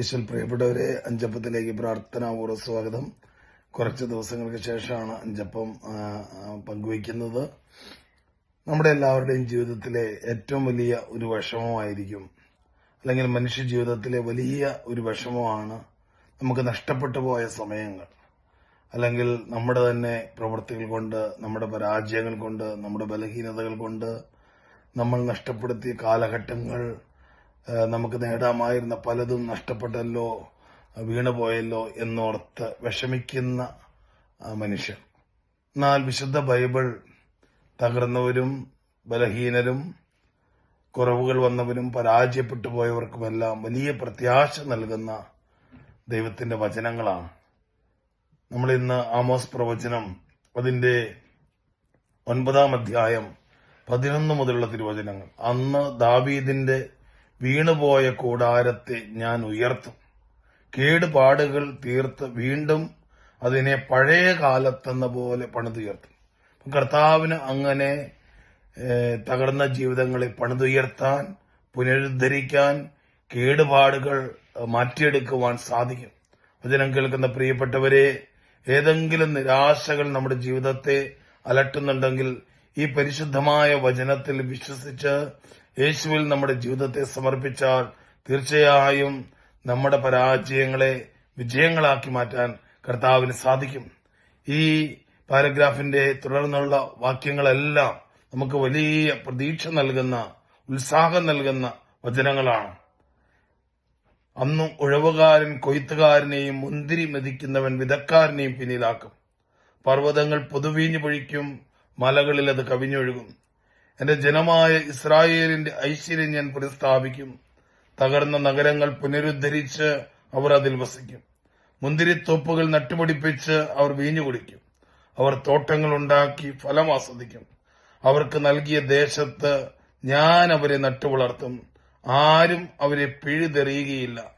ഈശ്വൽ പ്രിയപ്പെട്ടവരെ അഞ്ചപ്പത്തിലേക്ക് പ്രാർത്ഥനാപൂർവ സ്വാഗതം. കുറച്ച് ദിവസങ്ങൾക്ക് ശേഷമാണ് അഞ്ചപ്പം പങ്കുവയ്ക്കുന്നത്. നമ്മുടെ എല്ലാവരുടെയും ജീവിതത്തിലെ ഏറ്റവും വലിയ ഒരു വിഷമമായിരിക്കും. അല്ലെങ്കിൽ മനുഷ്യ ജീവിതത്തിലെ വലിയ ഒരു വിഷമമാണ് നമുക്ക് നഷ്ടപ്പെട്ടു പോയ സമയങ്ങൾ. അല്ലെങ്കിൽ നമ്മുടെ തന്നെ പ്രവൃത്തികൾ കൊണ്ട് നമ്മുടെ പരാജയങ്ങൾ കൊണ്ട് നമ്മുടെ ബലഹീനതകൾ കൊണ്ട് നമ്മൾ നഷ്ടപ്പെടുത്തിയ കാലഘട്ടങ്ങൾ നമുക്ക് നേടാമായിരുന്ന പലതും നഷ്ടപ്പെട്ടല്ലോ വീണുപോയല്ലോ എന്നോർത്ത് വിഷമിക്കുന്ന മനുഷ്യൻ. എന്നാൽ വിശുദ്ധ ബൈബിൾ തകർന്നവരും ബലഹീനരും കുറവുകൾ വന്നവരും പരാജയപ്പെട്ടു പോയവർക്കുമെല്ലാം വലിയ പ്രത്യാശ നൽകുന്ന ദൈവത്തിന്റെ വചനങ്ങളാണ്. നമ്മൾ ഇന്ന് ആമോസ് പ്രവചനം അതിന്റെ ഒൻപതാം അധ്യായം പതിനൊന്ന് മുതലുള്ള തിരുവചനങ്ങൾ. അന്ന് ദാവീദിന്റെ വീണുപോയ കൂടാരത്തെ ഞാൻ ഉയർത്തും. കേടുപാടുകൾ തീർത്ത് വീണ്ടും അതിനെ പഴയ കാലത്തെന്ന പോലെ പണിതുയർത്തും. കർത്താവിന് അങ്ങനെ തകർന്ന ജീവിതങ്ങളെ പണിതുയർത്താൻ പുനരുദ്ധരിക്കാൻ കേടുപാടുകൾ മാറ്റിയെടുക്കുവാൻ സാധിക്കും. വചനം കേൾക്കുന്ന പ്രിയപ്പെട്ടവരെ ഏതെങ്കിലും നിരാശകൾ നമ്മുടെ ജീവിതത്തെ അലട്ടുന്നുണ്ടെങ്കിൽ ഈ പരിശുദ്ധമായ വചനത്തിൽ വിശ്വസിച്ച് യേശുവിൽ നമ്മുടെ ജീവിതത്തെ സമർപ്പിച്ചാൽ തീർച്ചയായും നമ്മുടെ പരാജയങ്ങളെ വിജയങ്ങളാക്കി മാറ്റാൻ കർത്താവിന് സാധിക്കും. ഈ പാരഗ്രാഫിന്റെ തുടർന്നുള്ള വാക്യങ്ങളെല്ലാം നമുക്ക് വലിയ പ്രതീക്ഷ നൽകുന്ന ഉത്സാഹം നൽകുന്ന വചനങ്ങളാണ്. അന്നും ഉഴവുകാരൻ കൊയ്ത്തുകാരനെയും മുന്തിരി മെതിക്കുന്നവൻ വിതക്കാരനെയും പിന്നിലാക്കും. പർവതങ്ങൾ പൊതുവീഞ്ഞു പൊഴിക്കും മലകളിൽ അത് കവിഞ്ഞൊഴുകും. എന്റെ ജനമായ ഇസ്രായേലിന്റെ ഐശ്വര്യം ഞാൻ പുനഃസ്ഥാപിക്കും. തകർന്ന നഗരങ്ങൾ പുനരുദ്ധരിച്ച് അവർ അതിൽ വസിക്കും. മുന്തിരിത്തോപ്പുകൾ നട്ടുപിടിപ്പിച്ച് അവർ വീഞ്ഞു കുടിക്കും അവർ തോട്ടങ്ങൾ ഉണ്ടാക്കി ഫലം ആസ്വദിക്കും. അവർക്ക് നൽകിയ ദേശത്ത് ഞാൻ അവരെ നട്ടുവളർത്തും ആരും അവരെ പിഴുതെറിയുകയില്ല.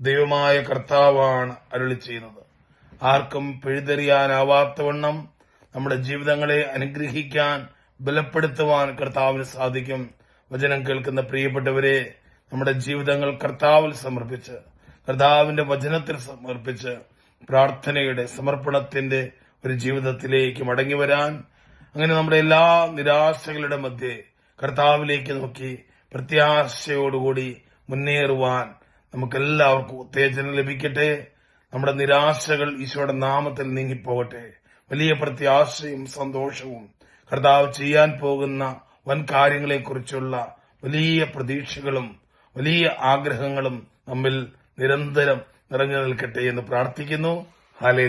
ദൈവമായ കർത്താവാണ് അരുളി ചെയ്യുന്നത്. ആർക്കും പിഴുതെറിയാനാവാത്തവണ്ണം നമ്മുടെ ജീവിതങ്ങളെ അനുഗ്രഹിക്കാൻ ബലപ്പെടുത്തുവാൻ കർത്താവിന് സാധിക്കും. വചനം കേൾക്കുന്ന പ്രിയപ്പെട്ടവരെ നമ്മുടെ ജീവിതങ്ങൾ കർത്താവിൽ സമർപ്പിച്ച് കർത്താവിന്റെ വചനത്തിൽ സമർപ്പിച്ച് പ്രാർത്ഥനയുടെ സമർപ്പണത്തിന്റെ ഒരു ജീവിതത്തിലേക്ക് മടങ്ങി വരാൻ അങ്ങനെ നമ്മുടെ എല്ലാ നിരാശകളുടെ മധ്യേ കർത്താവിലേക്ക് നോക്കി പ്രത്യാശയോടുകൂടി മുന്നേറുവാൻ നമുക്കെല്ലാവർക്കും ഉത്തേജനം ലഭിക്കട്ടെ. നമ്മുടെ നിരാശകൾ ഈശോയുടെ നാമത്തിൽ നീങ്ങിപ്പോകട്ടെ. വലിയ പ്രത്യാശയും സന്തോഷവും കർത്താവ് ചെയ്യാൻ പോകുന്ന വൻ കാര്യങ്ങളെക്കുറിച്ചുള്ള വലിയ പ്രതീക്ഷകളും വലിയ ആഗ്രഹങ്ങളും നമ്മിൽ നിരന്തരം നിറഞ്ഞു നിൽക്കട്ടെ എന്ന് പ്രാർത്ഥിക്കുന്നു. ഹാലേ